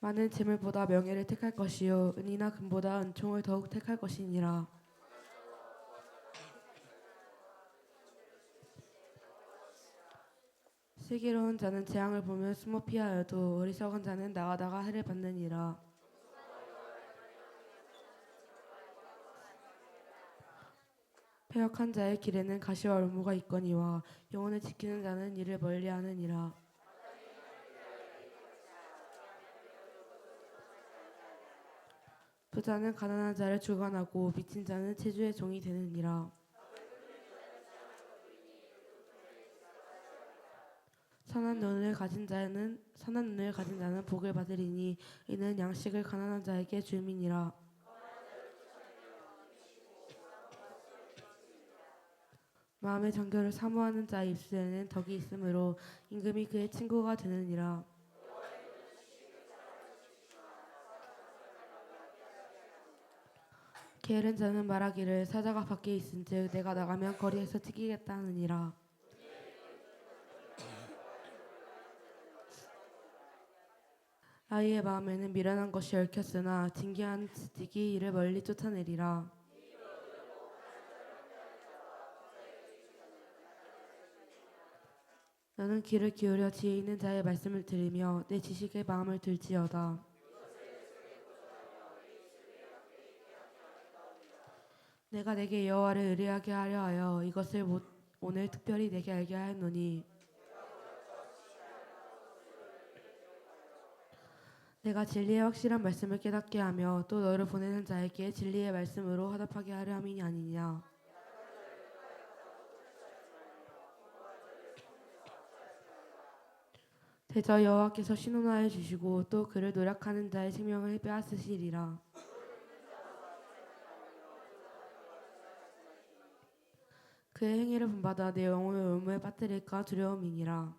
많은 재물보다 명예를 택할 것이요 은이나 금보다 은총을 더욱 택할 것이니라. 슬기로운 자는 재앙을 보며 숨어 피하여도 어리석은 자는 나가다가 해를 받느니라. 패역한 자의 길에는 가시와 올무가 있거니와 영혼을 지키는 자는 이를 멀리하느니라. 부자는 가난한 자를 주관하고 미친 자는 체주의 종이 되느니라. 선한 눈을 가진 자는 선한 눈을 가진 자는 복을 받으리니 이는 양식을 가난한 자에게 줄민이라. 마음의 정결을 사모하는 자의 입술에는 덕이 있으므로 임금이 그의 친구가 되느니라. 게으른 자는 말하기를 사자가 밖에 있은즉 내가 나가면 거리에서 튀기겠다 하느니라. 아이의 마음에는 미련한 것이 얽혔으나 징계한 지식이 이를 멀리 쫓아내리라. 너는 귀를 기울여 지혜 있는 자의 말씀을 들으며 내 지식의 마음을 들지어다. 내가 내게 여호와를 의뢰하게 하려 하여 이것을 못- 오늘 특별히 내게 알게 하였노니. 내가 진리의 확실한 말씀을 깨닫게 하며 또 너를 보내는 자에게 진리의 말씀으로 화답하게 하려 함이 아니냐. 대저 여호와께서 신원하여 주시고 또 그를 노력하는 자의 생명을 빼앗으시리라 그의 행위를 본받아 내 영혼을 올무에 빠뜨릴까 두려움이니라.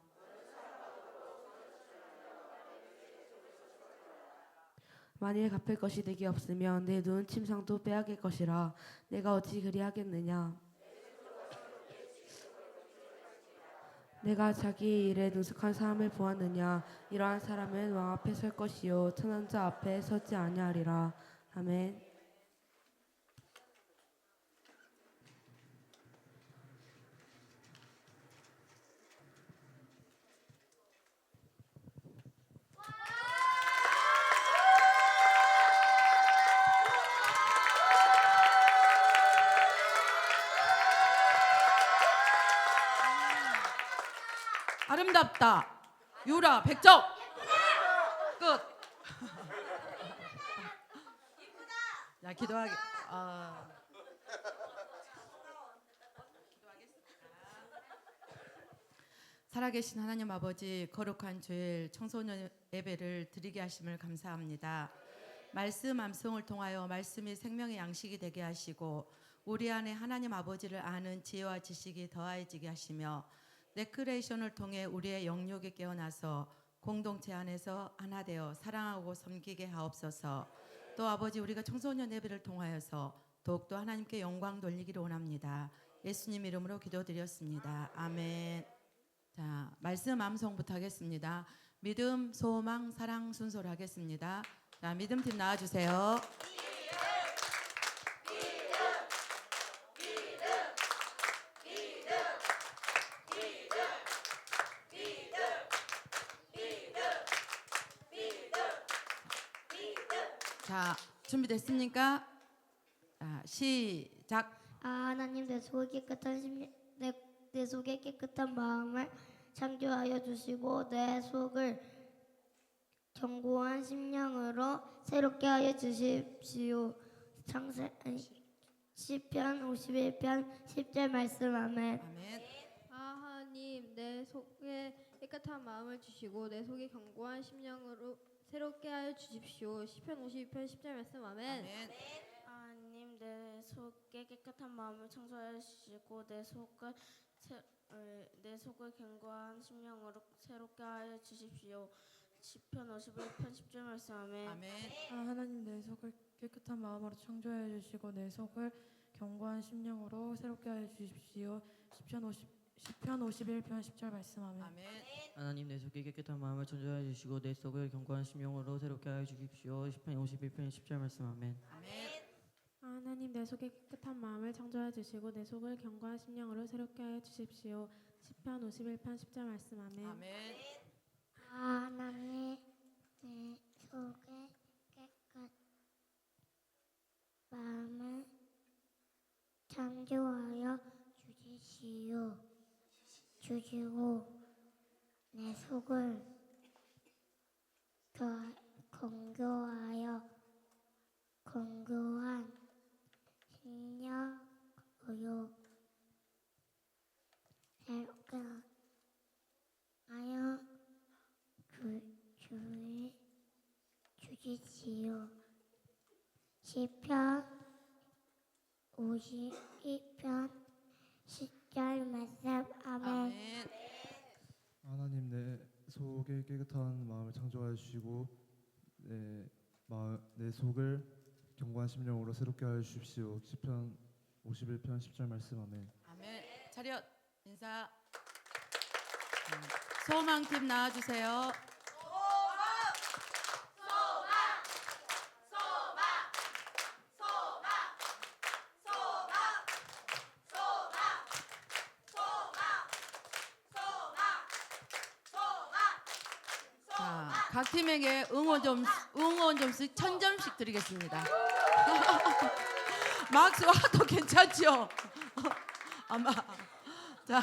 만일 갚을 것이 내게 없으면 내 눈 침상도 빼앗길 것이라. 내가 어찌 그리하겠느냐? 내가 자기 일에 능숙한 사람을 보았느냐? 이러한 사람은 왕 앞에 설 것이요. 천한 자 앞에 서지 아니하리라. 아멘 아름답 다. 유라 백점. 끝. 야 기도하게. 아. 살아계신 하나님 아버지 거룩한 주일 청소년 예배를 드리게 하심을 감사합니다. 말씀 암송을 통하여 말씀이 생명의 양식이 되게 하시고 우리 안에 하나님 아버지를 아는 지혜와 지식이 더해지게 하시며 레크레이션을 통해 우리의 영역이 깨어나서 공동체 안에서 하나 되어 사랑하고 섬기게 하옵소서. 또 아버지 우리가 청소년 예배를 통하여서 더욱더 하나님께 영광 돌리기를 원합니다. 예수님 이름으로 기도드렸습니다. 아멘. 자, 말씀 암송부터 하겠습니다. 믿음, 소망, 사랑 순서로 하겠습니다. 자, 믿음 팀 나와 주세요. 자, 준비됐습니까? 자, 시작. 아 하나님 내 속에 깨끗한 심리, 내, 내 속에 깨끗한 마음을 창조하여 주시고 내 속을 견고한 심령으로 새롭게 하여 주십시오. 창세 아니, 시편 51편 10절 말씀 아멘. 아멘. 아 하나님 내 속에 깨끗한 마음을 주시고 내 속에 견고한 심령으로 새롭게 하여 주십시오. 시편 52편 10절 말씀 아멘. 아멘. 하나님 내 속에 깨끗한 마음을 청소하여 주시고 내 속을 새, 어, 내 속을 견고한 심령으로 새롭게 하여 주십시오. 시편 51편 10절 말씀 아멘. 아멘. 아, 하나님 내 속을 깨끗한 마음으로 창조하여 주시고 내 속을 견고한 심령으로 새롭게 하여 주십시오. 10편 50 10편 51편 10절 말씀 아멘. 아멘. 하나님 내 속에 깨끗한 마음을 창조하여 주시고 내 속을 견고한 심령으로 새롭게 하여 주십시오. 10편 51편 10절 말씀 아멘. 아멘. 하나님 내 속에 깨끗한 마음을 창조해 주시고 내 속을 견고한 심령으로 새롭게 하여 주십시오. 시편 51편 10절 말씀 아멘. 아멘. 하나님 내 속에 깨끗 마음을 창조하여 주시오 주시고 내 속을 겨- 건교하여 건교한 신령으로 새롭게 하여 주, 주의 주십시오. 시편 52편 10절 말씀 아멘. 아멘. 하나님 내 깨끗한 마음을 창조하여 주시고 내, 마, 내 속을 견고한 심령으로 새롭게 하여 주십시오. 시편 51편 10절 말씀 아멘. 아멘. 차렷 인사. 음, 소망팀 나와주세요. 자, 각 팀에게 응원 점 응원 점수 천 점씩 드리겠습니다. 막스 와도 괜찮죠? 아마 자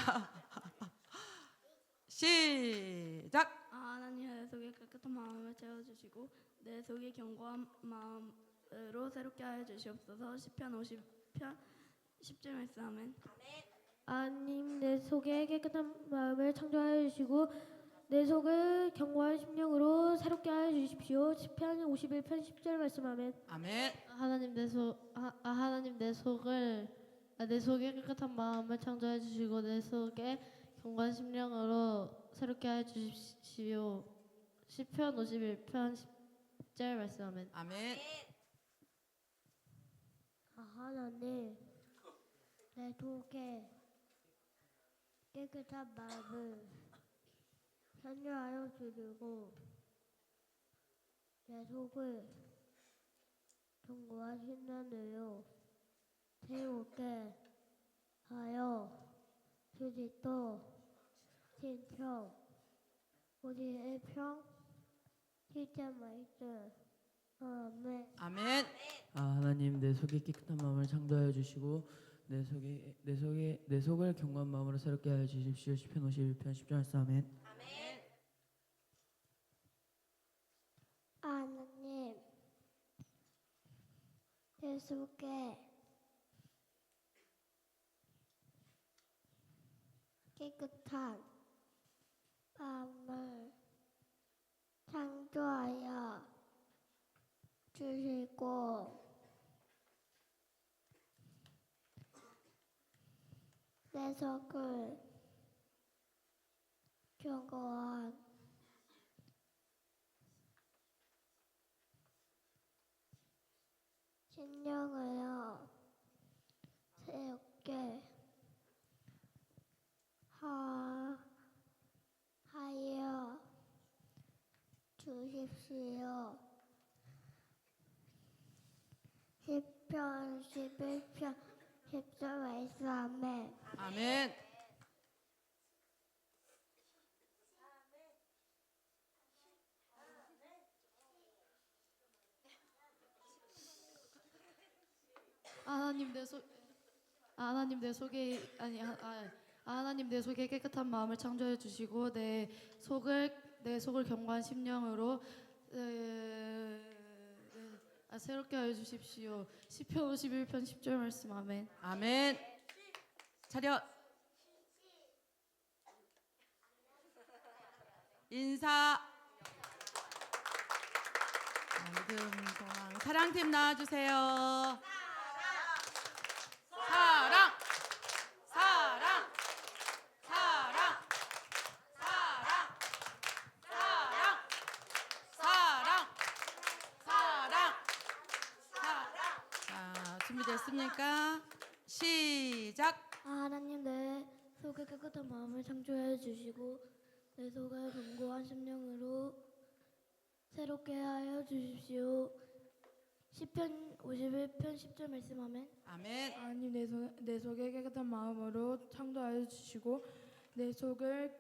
시작. 하나님 내 속에 깨끗한 마음을 채워주시고 내 속에 견고한 마음으로 새롭게 하여 주시옵소서. 시편 50편 10절 말씀 아멘. 하나님 내 속에 깨끗한 마음을 창조하여 주시고 내 속을 견고한 심령으로 새롭게 하여 주십시오. 시편 51편 10절 말씀 아멘. 아멘. 하나님 내 속, 아, 아, 하나님 내 속을 아, 내 속에 깨끗한 마음을 창조해 주시고 내 속에 경관 심령으로 새롭게 하여 주십시오. 시편 51편 10절 말씀 아멘. 아멘. 아, 하나님 내 속에 깨끗한 마음을 현유하여 주시고 내 속을 신난으로 새롭게 하여 주시도 신청 우리 일평 실제 말씀 아멘 아멘. 아 하나님 내 속에 깨끗한 마음을 창조하여 주시고 내 속에 내 속에 내 속을 견고한 마음으로 새롭게 하여 주십시오. 시편 51편 10절 말씀 아멘. 하나님 내 속에 깨끗한 마음을 창조하여 주시고 내 속을 견고한 신령하여 새롭게 하, 하여 주십시오. 10편 11편 10절 말씀 아멘. 아멘. 하나님 내 속, 하나님 내 속에 아니 아, 아, 하나님 내 속에 깨끗한 마음을 창조해 주시고 내 속을 내 속을 견고한 심령으로 에, 에, 아, 새롭게 하여 주십시오. 시편 51편 10절 말씀 아멘. 아멘. 차렷. 인사. 자, 믿음 사랑팀 나와주세요. 준비됐습니까? 시작. 하나님 내 속에 깨끗한 마음을 창조해 주시고 내 속을 견고한 심령으로 새롭게 하여 주십시오. 시편 51편 10절 말씀하면 아멘. 하나님 내, 속, 내 속에 깨끗한 마음으로 창조하여 주시고 내 속을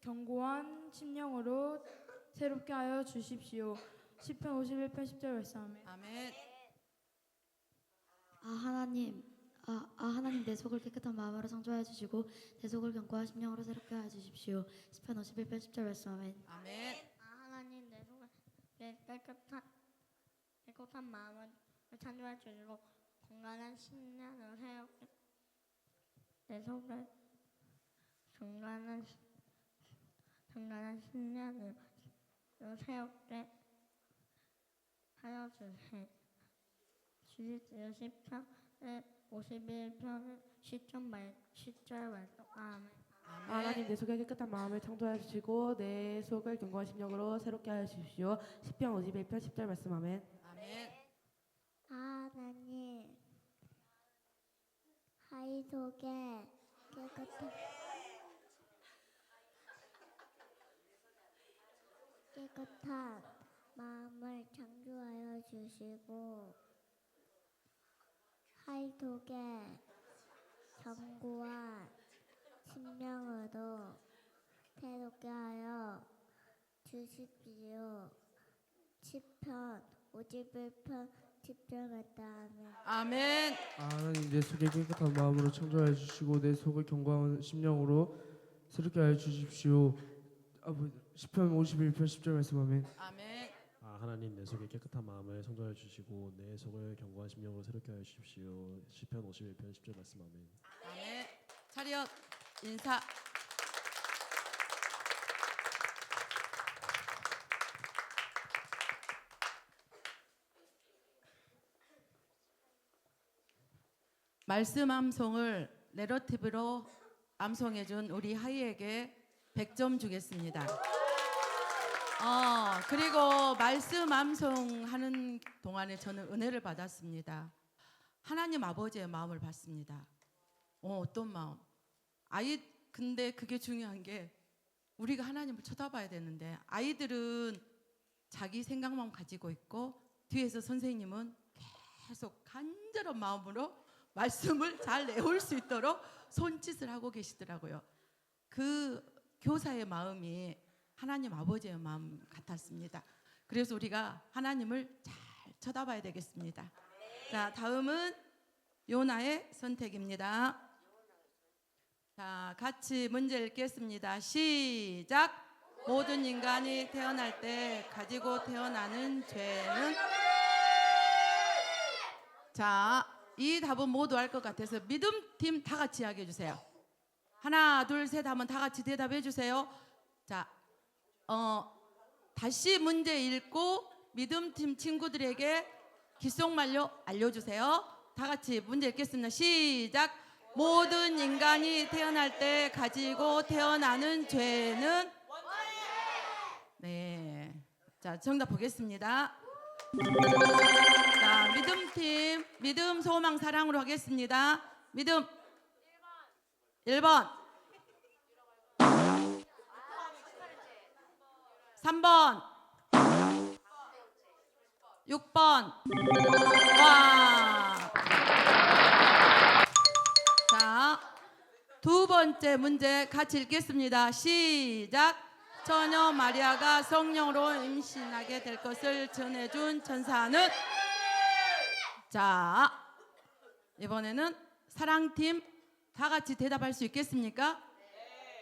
견고한 심령으로 새롭게 하여 주십시오. 시편 51편 10절 말씀하면 아멘. 아 하나님 아, 아 하나님 내 속을 깨끗한 마음으로 창조하여 주시고 내 속을 견고한 심령으로 새롭게 하여 주십시오. 시편 51편 10절 말씀 아멘. 아멘. 아 하나님 내 속을 내 깨끗한 깨끗한 마음을 창조해 주시고 건강한 심령을 새롭게 내 속을 건강한 시- 건강한 심령을 새롭게 하여 주세 주십시오 시편 51편 10절 말 10절 말씀 아멘 하나님 내 속에 깨끗한 마음을 창조하여 주시고 내 속을 견고한 심령으로 새롭게 하여 주십시오. 시편 51편 10절 말씀 아멘. 아멘. 하나님 하이 속에 깨끗한 깨끗한 마음을 창조하여 주시고 하이 속에 견고한 심령으로 새롭게 하여 주십시오. 10편 51편 10절 말씀하면 아멘. 하나님 내 속에 깨끗한 마음으로 창조하여 주시고 내 속을 견고한 심령으로 새롭게 하여 주십시오. 아, 뭐, 시편 51편 10절 말씀하면 아멘. 아 하나님 내 속에 깨끗한 마음을 창조하여 주시고 내 속을 견고한 심령으로 새롭게 하여 주십시오. 시편 51편 10절 말씀 아멘. 아멘. 차렷 인사. 말씀 암송을 내러티브로 암송해 준 우리 하이에게 100점 주겠습니다. 어, 그리고 말씀 암송하는 동안에 저는 은혜를 받았습니다. 하나님 아버지의 마음을 받습니다. 어, 어떤 마음? 아이 근데 그게 중요한 게 우리가 하나님을 쳐다봐야 되는데 아이들은 자기 생각만 가지고 있고 뒤에서 선생님은 계속 간절한 마음으로 말씀을 잘 내올 수 있도록 손짓을 하고 계시더라고요. 그 교사의 마음이 하나님 아버지의 마음 같았습니다. 그래서 우리가 하나님을 잘 쳐다봐야 되겠습니다. 자, 다음은 요나의 선택입니다. 자, 같이 문제 읽겠습니다. 시작. 모든 인간이 태어날 때 가지고 태어나는 죄는 자, 이 답은 모두 알 것 같아서 믿음 팀 다 같이 이야기해 주세요. 하나, 둘, 셋 하면 다 같이 대답해 주세요. 자, 어, 다시 문제 읽고 믿음 팀 친구들에게 귓속말로 알려주세요. 다 같이 문제 읽겠습니다. 시작. 모든 인간이 태어날 때 가지고 태어나는 죄는 네. 자, 정답 보겠습니다. 자, 믿음 팀 믿음 소망 사랑으로 하겠습니다. 믿음 1번 3번 6번 와. 자, 두 번째 문제 같이 읽겠습니다. 시작. 처녀 마리아가 성령으로 임신하게 될 것을 전해준 천사는 자, 이번에는 사랑팀 다 같이 대답할 수 있겠습니까?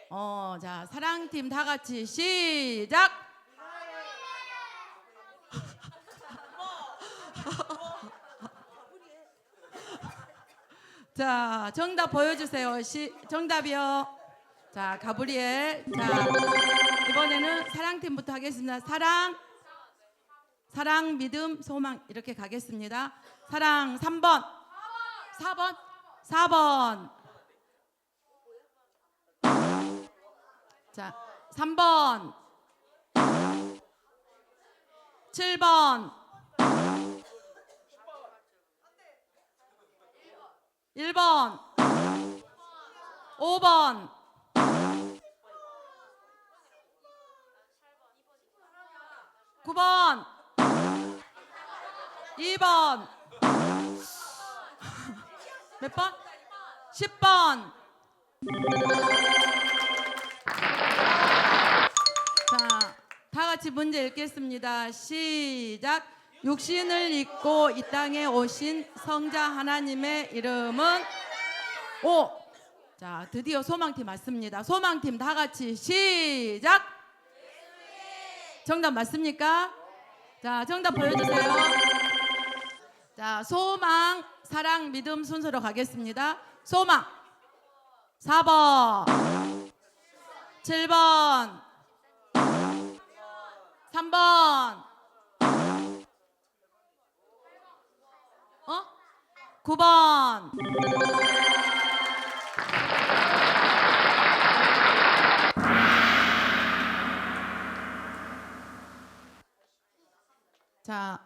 어, 자, 사랑팀 다 같이 시작. 자, 정답 보여주세요. 시, 정답이요. 자, 가브리엘. 자, 이번에는 사랑팀부터 하겠습니다. 사랑, 사랑, 믿음, 소망 이렇게 가겠습니다. 사랑 3번, 4번, 4번. 자, 3번, 7번, 1번 5번 9번 2번 몇 번? 10번 자, 다 같이 문제 읽겠습니다. 시작 육신을 입고 이 땅에 오신 성자 하나님의 이름은 오. 자, 드디어 소망팀 맞습니다. 소망팀 다 같이 시작. 정답 맞습니까? 자, 정답 보여주세요. 자, 소망, 사랑, 믿음 순서로 가겠습니다. 소망. 4번. 7번. 3번. 어? 9번. 자,